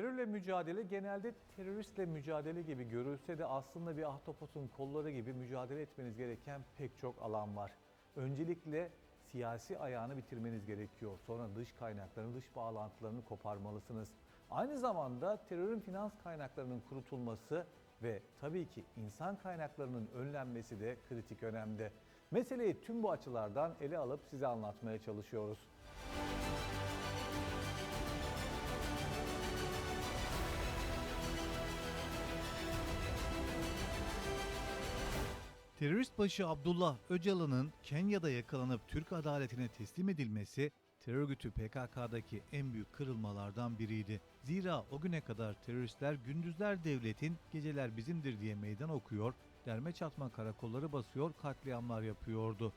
Terörle mücadele genelde teröristle mücadele gibi görülse de aslında bir ahtapotun kolları gibi mücadele etmeniz gereken pek çok alan var. Öncelikle siyasi ayağını bitirmeniz gerekiyor. Sonra dış kaynaklarını, dış bağlantılarını koparmalısınız. Aynı zamanda terörün finans kaynaklarının kurutulması ve tabii ki insan kaynaklarının önlenmesi de kritik önemde. Meseleyi tüm bu açılardan ele alıp size anlatmaya çalışıyoruz. Terörist başı Abdullah Öcalan'ın Kenya'da yakalanıp Türk adaletine teslim edilmesi terör örgütü PKK'daki en büyük kırılmalardan biriydi. Zira o güne kadar teröristler gündüzler devletin, geceler bizimdir diye meydan okuyor, derme çatma karakolları basıyor, katliamlar yapıyordu.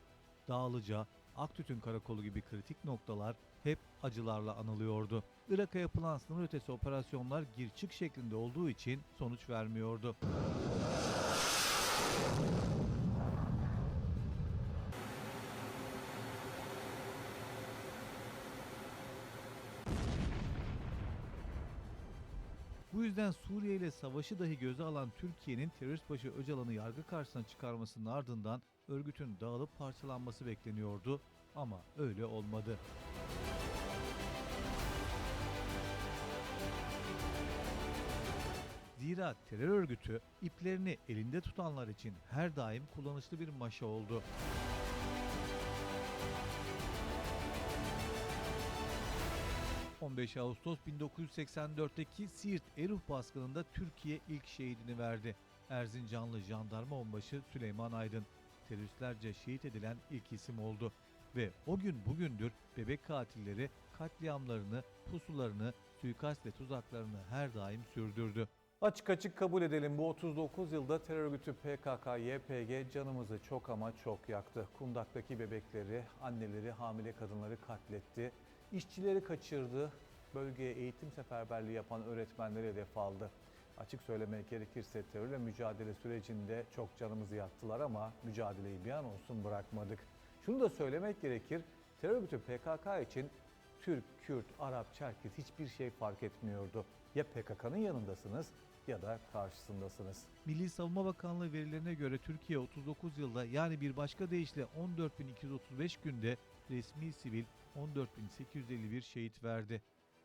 Dağlıca, Aktütün karakolu gibi kritik noktalar hep acılarla anılıyordu. Irak'a yapılan sınır ötesi operasyonlar gir çık şeklinde olduğu için sonuç vermiyordu. Bu yüzden Suriye ile savaşı dahi göze alan Türkiye'nin terörist başı Öcalan'ı yargı karşısına çıkarmasının ardından örgütün dağılıp parçalanması bekleniyordu ama öyle olmadı. Zira terör örgütü iplerini elinde tutanlar için her daim kullanışlı bir maşa oldu. ...15 Ağustos 1984'teki Siirt Eruh baskınında Türkiye ilk şehidini verdi. Erzincanlı jandarma onbaşı Süleyman Aydın. Teröristlerce şehit edilen ilk isim oldu. Ve o gün bugündür bebek katilleri katliamlarını, pusularını, suikast ve tuzaklarını her daim sürdürdü. Açık açık kabul edelim bu 39 yılda terör örgütü PKK, YPG canımızı çok ama çok yaktı. Kundak'taki bebekleri, anneleri, hamile kadınları katletti. İşçileri kaçırdı. Bölgeye eğitim seferberliği yapan öğretmenleri hedef aldı. Açık söylemek gerekirse terörle mücadele sürecinde çok canımızı yaktılar ama mücadeleyi bir an olsun bırakmadık. Şunu da söylemek gerekir, terör örgütü PKK için Türk, Kürt, Arap, Çerkez hiçbir şey fark etmiyordu. Ya PKK'nın yanındasınız ya da karşısındasınız. Milli Savunma Bakanlığı verilerine göre Türkiye 39 yılda yani bir başka deyişle 14.235 günde resmi sivil 14.851 şehit verdi.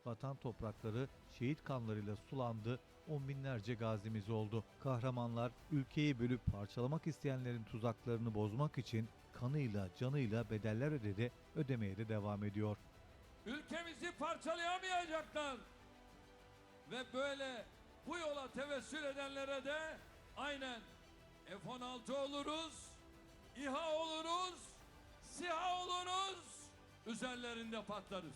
Vatan toprakları şehit kanlarıyla sulandı, on binlerce gazimiz oldu. Kahramanlar ülkeyi bölüp parçalamak isteyenlerin tuzaklarını bozmak için kanıyla canıyla bedeller ödedi, ödemeye de devam ediyor. Ülkemizi parçalayamayacaklar. Ve böyle bu yola tevessül edenlere de aynen F-16 oluruz, İHA oluruz, SİHA oluruz, üzerlerinde patlarız.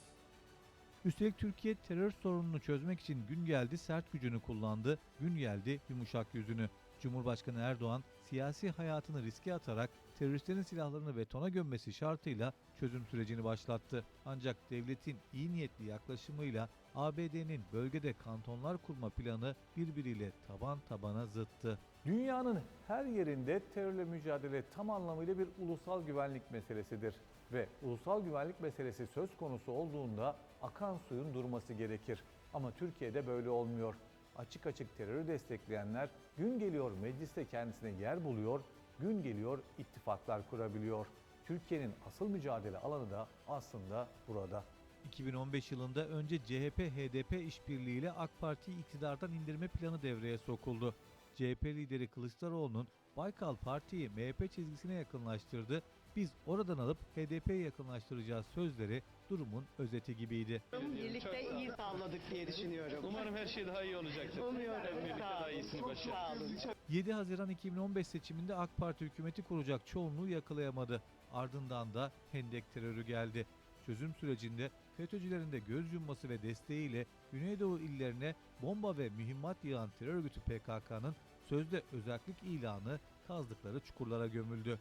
Üstelik Türkiye terör sorununu çözmek için gün geldi sert gücünü kullandı, gün geldi yumuşak yüzünü. Cumhurbaşkanı Erdoğan siyasi hayatını riske atarak teröristlerin silahlarını betona gömmesi şartıyla çözüm sürecini başlattı. Ancak devletin iyi niyetli yaklaşımıyla ABD'nin bölgede kantonlar kurma planı birbiriyle taban tabana zıttı. Dünyanın her yerinde terörle mücadele tam anlamıyla bir ulusal güvenlik meselesidir. Ve ulusal güvenlik meselesi söz konusu olduğunda akan suyun durması gerekir. Ama Türkiye'de böyle olmuyor. Açık açık terörü destekleyenler gün geliyor mecliste kendisine yer buluyor, gün geliyor ittifaklar kurabiliyor. Türkiye'nin asıl mücadele alanı da aslında burada. 2015 yılında önce CHP-HDP işbirliğiyle AK Parti'yi iktidardan indirme planı devreye sokuldu. CHP lideri Kılıçdaroğlu'nun Baykal Parti'yi MHP çizgisine yakınlaştırdı, biz oradan alıp HDP'ye yakınlaştıracağız sözleri durumun özeti gibiydi. Birlikte iyi sağladık diye düşünüyorum. Umarım her şey daha iyi olacaktır. Umuyorum. Hep birlikte daha iyisini başarırız. sağ olun. 7 Haziran 2015 seçiminde AK Parti hükümeti kuracak çoğunluğu yakalayamadı. Ardından da Hendek terörü geldi. Çözüm sürecinde FETÖ'cülerin de göz yumması ve desteğiyle Güneydoğu illerine bomba ve mühimmat yağan terör örgütü PKK'nın sözde özellik ilanı kazdıkları çukurlara gömüldü.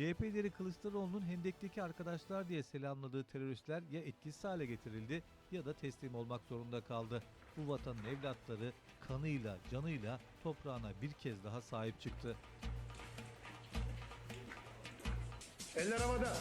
CHP lideri Kılıçdaroğlu'nun Hendek'teki arkadaşlar diye selamladığı teröristler ya etkisiz hale getirildi ya da teslim olmak zorunda kaldı. Bu vatanın evlatları kanıyla, canıyla toprağına bir kez daha sahip çıktı. Eller havada.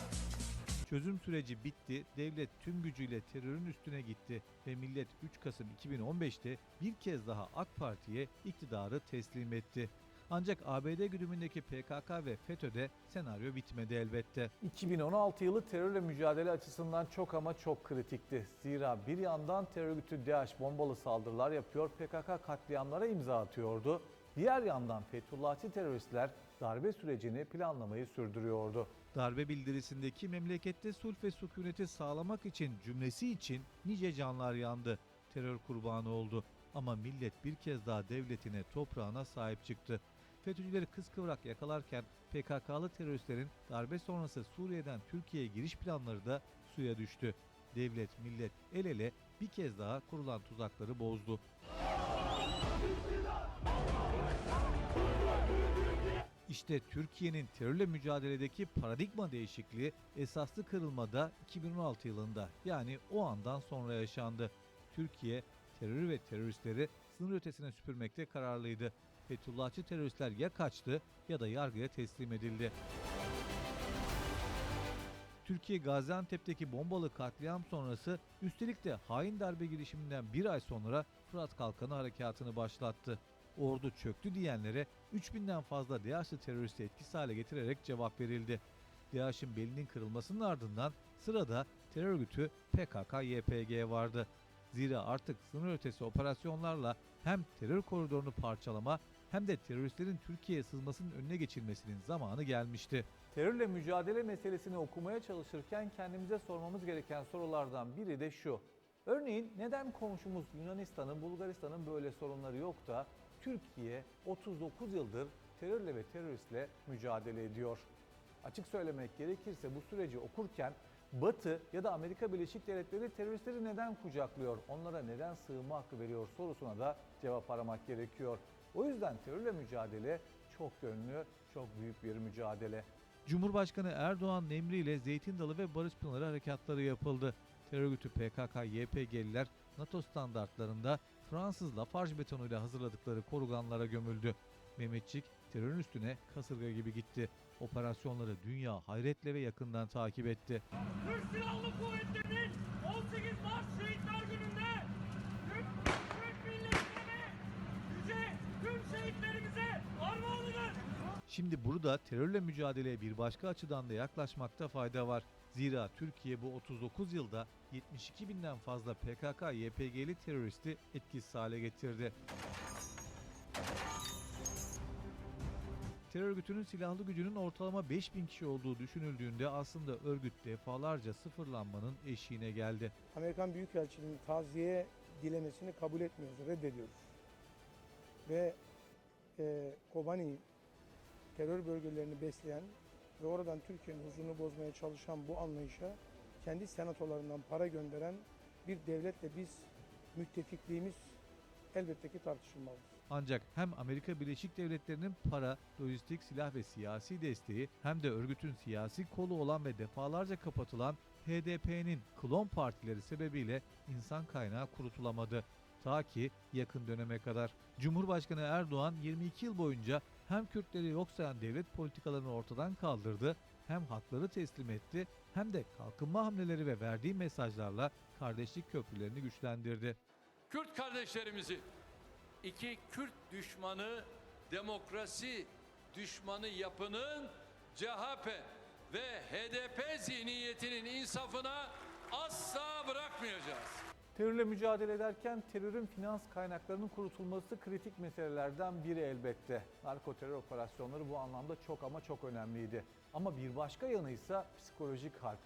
Çözüm süreci bitti, devlet tüm gücüyle terörün üstüne gitti ve millet 3 Kasım 2015'te bir kez daha AK Parti'ye iktidarı teslim etti. Ancak ABD güdümündeki PKK ve FETÖ'de senaryo bitmedi elbette. 2016 yılı terörle mücadele açısından çok ama çok kritikti. Zira bir yandan terör örgütü DAEŞ bombalı saldırılar yapıyor, PKK katliamlara imza atıyordu. Diğer yandan Fethullahçı teröristler darbe sürecini planlamayı sürdürüyordu. Darbe bildirisindeki memlekette sulh ve sükuneti sağlamak için cümlesi için nice canlar yandı. Terör kurbanı oldu. Ama millet bir kez daha devletine, toprağına sahip çıktı. FETÖ'cüleri kıskıvrak yakalarken PKK'lı teröristlerin darbe sonrası Suriye'den Türkiye'ye giriş planları da suya düştü. Devlet, millet el ele bir kez daha kurulan tuzakları bozdu. İşte Türkiye'nin terörle mücadeledeki paradigma değişikliği esaslı kırılmada 2016 yılında yani o andan sonra yaşandı. Türkiye terörü ve teröristleri sınır ötesine süpürmekte kararlıydı. Fethullahçı teröristler ya kaçtı ya da yargıya teslim edildi. Türkiye Gaziantep'teki bombalı katliam sonrası üstelik de hain darbe girişiminden bir ay sonra Fırat Kalkanı harekatını başlattı. Ordu çöktü diyenlere 3000'den fazla DAEŞ'li teröristi etkisiz hale getirerek cevap verildi. DAEŞ'in belinin kırılmasının ardından sırada terör örgütü PKK-YPG vardı. Zira artık sınır ötesi operasyonlarla hem terör koridorunu parçalama hem de teröristlerin Türkiye'ye sızmasının önüne geçilmesinin zamanı gelmişti. Terörle mücadele meselesini okumaya çalışırken kendimize sormamız gereken sorulardan biri de şu. Örneğin neden komşumuz Yunanistan'ın, Bulgaristan'ın böyle sorunları yok da Türkiye 39 yıldır terörle ve teröristle mücadele ediyor? Açık söylemek gerekirse bu süreci okurken Batı ya da Amerika Birleşik Devletleri teröristleri neden kucaklıyor, onlara neden sığınma hakkı veriyor sorusuna da cevap aramak gerekiyor. O yüzden terörle mücadele çok yönlü, çok büyük bir mücadele. Cumhurbaşkanı Erdoğan'ın emriyle Zeytin Dalı ve Barış Pınarı harekatları yapıldı. Terör örgütü PKK-YPG'liler NATO standartlarında Fransız Lafarge betonuyla hazırladıkları koruganlara gömüldü. Mehmetçik terörün üstüne kasırga gibi gitti. Operasyonları dünya hayretle ve yakından takip etti. Türk Silahlı Kuvvetleri'nin 18 Mart Şehitler Günü'nde Türk, Türk milletine yüce tüm şehitlerimize armağanıdır. Şimdi burada terörle mücadeleye bir başka açıdan da yaklaşmakta fayda var. Zira Türkiye bu 39 yılda 72 binden fazla PKK-YPG'li teröristi etkisiz hale getirdi. Terör örgütünün silahlı gücünün ortalama 5000 kişi olduğu düşünüldüğünde aslında örgüt defalarca sıfırlanmanın eşiğine geldi. Amerikan Büyükelçiliğinin taziye dilemesini kabul etmiyoruz, reddediyoruz. Ve e, Kobani terör bölgelerini besleyen ve oradan Türkiye'nin huzurunu bozmaya çalışan bu anlayışa kendi senatolarından para gönderen bir devletle biz müttefikliğimiz elbette ki tartışılmalıdır. Ancak hem Amerika Birleşik Devletleri'nin para, lojistik, silah ve siyasi desteği hem de örgütün siyasi kolu olan ve defalarca kapatılan HDP'nin klon partileri sebebiyle insan kaynağı kurutulamadı. Ta ki yakın döneme kadar. Cumhurbaşkanı Erdoğan 22 yıl boyunca hem Kürtleri yok sayan devlet politikalarını ortadan kaldırdı, hem hakları teslim etti, hem de kalkınma hamleleri ve verdiği mesajlarla kardeşlik köprülerini güçlendirdi. Kürt kardeşlerimizi iki Kürt düşmanı, demokrasi düşmanı yapının CHP ve HDP zihniyetinin insafına asla bırakmayacağız. Terörle mücadele ederken terörün finans kaynaklarının kurutulması kritik meselelerden biri elbette. Narko terör operasyonları bu anlamda çok ama çok önemliydi. Ama bir başka yanı ise psikolojik harp.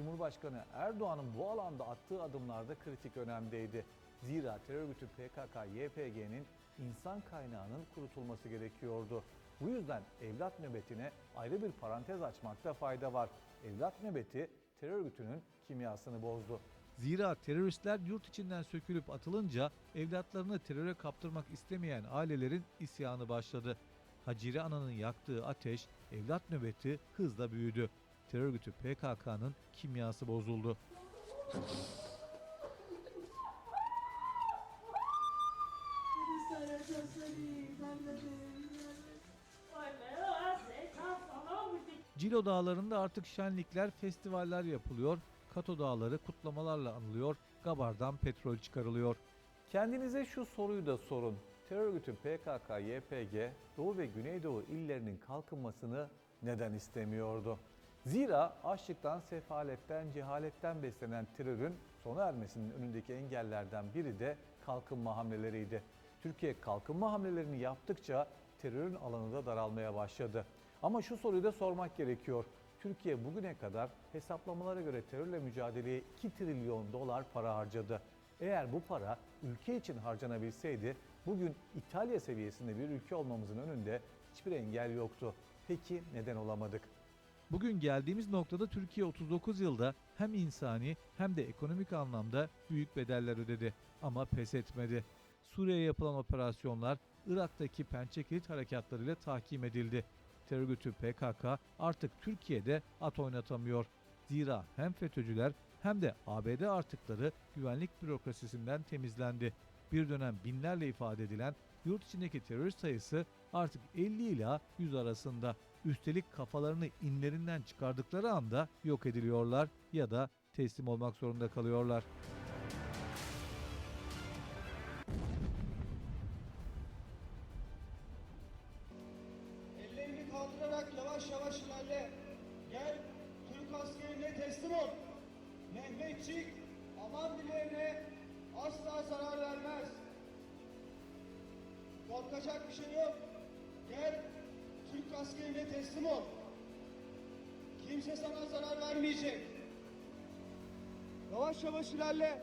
Cumhurbaşkanı Erdoğan'ın bu alanda attığı adımlar da kritik önemdeydi. Zira terör örgütü PKK-YPG'nin insan kaynağının kurutulması gerekiyordu. Bu yüzden evlat nöbetine ayrı bir parantez açmakta fayda var. Evlat nöbeti terör örgütünün kimyasını bozdu. Zira teröristler yurt içinden sökülüp atılınca evlatlarını teröre kaptırmak istemeyen ailelerin isyanı başladı. Hacire Ana'nın yaktığı ateş, evlat nöbeti hızla büyüdü. Terör örgütü PKK'nın kimyası bozuldu. Cilo Dağları'nda artık şenlikler, festivaller yapılıyor. Kato Dağları kutlamalarla anılıyor. Gabar'dan petrol çıkarılıyor. Kendinize şu soruyu da sorun. Terör örgütü PKK, YPG, Doğu ve Güneydoğu illerinin kalkınmasını neden istemiyordu? Zira açlıktan, sefaletten, cehaletten beslenen terörün sona ermesinin önündeki engellerden biri de kalkınma hamleleriydi. Türkiye kalkınma hamlelerini yaptıkça terörün alanı da daralmaya başladı. Ama şu soruyu da sormak gerekiyor. Türkiye bugüne kadar hesaplamalara göre terörle mücadeleye 2 trilyon dolar para harcadı. Eğer bu para ülke için harcanabilseydi bugün İtalya seviyesinde bir ülke olmamızın önünde hiçbir engel yoktu. Peki neden olamadık? Bugün geldiğimiz noktada Türkiye 39 yılda hem insani hem de ekonomik anlamda büyük bedeller ödedi ama pes etmedi. Suriye'ye yapılan operasyonlar Irak'taki pençe kilit harekatlarıyla tahkim edildi. Terör örgütü PKK artık Türkiye'de at oynatamıyor. Zira hem FETÖ'cüler hem de ABD artıkları güvenlik bürokrasisinden temizlendi. Bir dönem binlerle ifade edilen yurt içindeki terörist sayısı artık 50 ila 100 arasında. Üstelik kafalarını inlerinden çıkardıkları anda yok ediliyorlar ya da teslim olmak zorunda kalıyorlar. Ellerini kaldırarak yavaş yavaş ilerle. Gel, Türk askerine teslim ol. Mehmetçik, aman dileğine asla zarar vermez. Korkacak bir şey yok. Gel, Türk askerine teslim ol. Kimse sana zarar vermeyecek. Yavaş yavaş ilerle.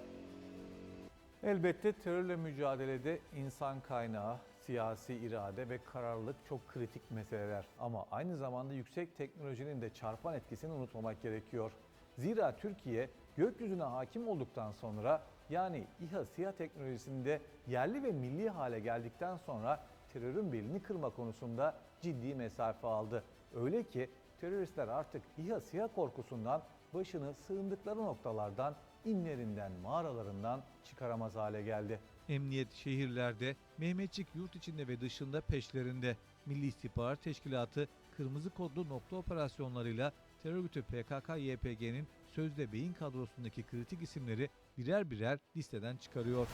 Elbette terörle mücadelede insan kaynağı, siyasi irade ve kararlılık çok kritik meseleler. Ama aynı zamanda yüksek teknolojinin de çarpan etkisini unutmamak gerekiyor. Zira Türkiye gökyüzüne hakim olduktan sonra yani İHA SİHA teknolojisinde yerli ve milli hale geldikten sonra terörün belini kırma konusunda ciddi mesafe aldı. Öyle ki teröristler artık İHA SİHA korkusundan başını sığındıkları noktalardan, inlerinden, mağaralarından çıkaramaz hale geldi. Emniyet şehirlerde, Mehmetçik yurt içinde ve dışında peşlerinde. Milli İstihbarat Teşkilatı kırmızı kodlu nokta operasyonlarıyla terör örgütü PKK-YPG'nin sözde beyin kadrosundaki kritik isimleri birer birer listeden çıkarıyor.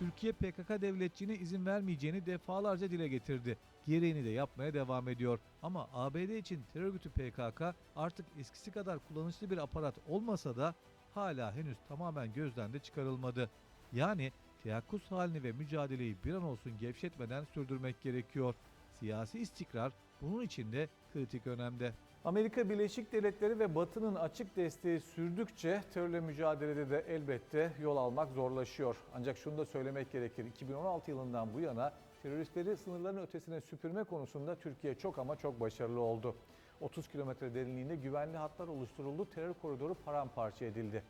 Türkiye PKK devletçiğine izin vermeyeceğini defalarca dile getirdi. Gereğini de yapmaya devam ediyor. Ama ABD için terör örgütü PKK artık eskisi kadar kullanışlı bir aparat olmasa da hala henüz tamamen gözden de çıkarılmadı. Yani teyakkuz halini ve mücadeleyi bir an olsun gevşetmeden sürdürmek gerekiyor. Siyasi istikrar bunun için de kritik önemde. Amerika Birleşik Devletleri ve Batı'nın açık desteği sürdükçe terörle mücadelede de elbette yol almak zorlaşıyor. Ancak şunu da söylemek gerekir. 2016 yılından bu yana teröristleri sınırların ötesine süpürme konusunda Türkiye çok ama çok başarılı oldu. 30 kilometre derinliğinde güvenli hatlar oluşturuldu, terör koridoru paramparça edildi.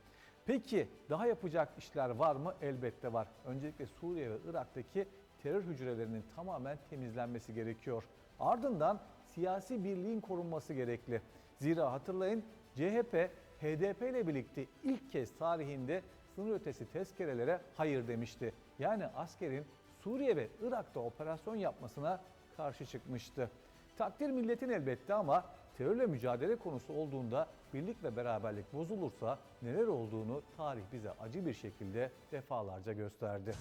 Peki daha yapacak işler var mı? Elbette var. Öncelikle Suriye ve Irak'taki terör hücrelerinin tamamen temizlenmesi gerekiyor. Ardından siyasi birliğin korunması gerekli. Zira hatırlayın CHP, HDP ile birlikte ilk kez tarihinde sınır ötesi tezkerelere hayır demişti. Yani askerin Suriye ve Irak'ta operasyon yapmasına karşı çıkmıştı. Takdir milletin elbette ama terörle mücadele konusu olduğunda birlik ve beraberlik bozulursa neler olduğunu tarih bize acı bir şekilde defalarca gösterdi.